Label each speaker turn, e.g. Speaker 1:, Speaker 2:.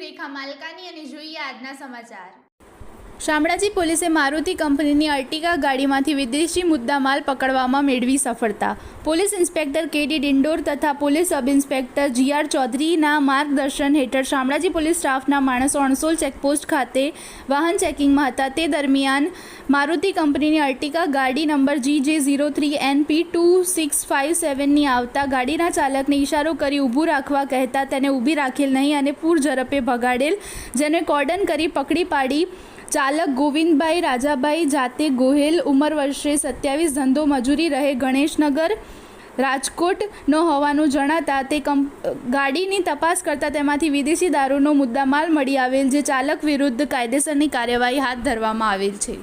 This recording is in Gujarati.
Speaker 1: રેખા માલકાની અને જોઈએ આજના સમાચાર.
Speaker 2: શામળાજી પોલીસે મારુતિ કંપનીની અર્ટિગા ગાડીમાંથી વિદેશી મુદ્દામાલ પકડવામાં મેળવી સફળતા. પોલીસ ઇન્સ્પેક્ટર કેડી ડિંડોર તથા police sub inspector G R ચૌધરીના માર્ગદર્શન હેઠળ શામળાજી પોલીસ સ્ટાફના માણસો અણસોલ ચેકપોસ્ટ ખાતે વાહન ચેકિંગમાં હતા. તે દરમિયાન મારુતિ કંપનીની અર્ટિકા ગાડી number G J zero three N P two six five સેવનની આવતા ગાડીના ચાલકને ઇશારો કરી ઊભું રાખવા કહેતા તેને ઊભી રાખેલ નહીં અને પૂર ઝડપે ભગાડેલ, જેને કોર્ડન કરી પકડી પાડી. ચાલક ગોવિંદભાઈ રાજાભાઈ જાતે ગોહેલ, ઉંમર વર્ષે સત્યાવીસ, ધંધો મજૂરી રહે ગણેશનગર. રાજકોટનો હોવાનું જણાતા તે ગાડીની તપાસ કરતા તેમાંથી વિદેશી દારૂનો મુદ્દામાલ મળી આવેલ, જે ચાલક વિરુદ્ધ કાયદેસરની કાર્યવાહી હાથ ધરવામાં આવેલ છે.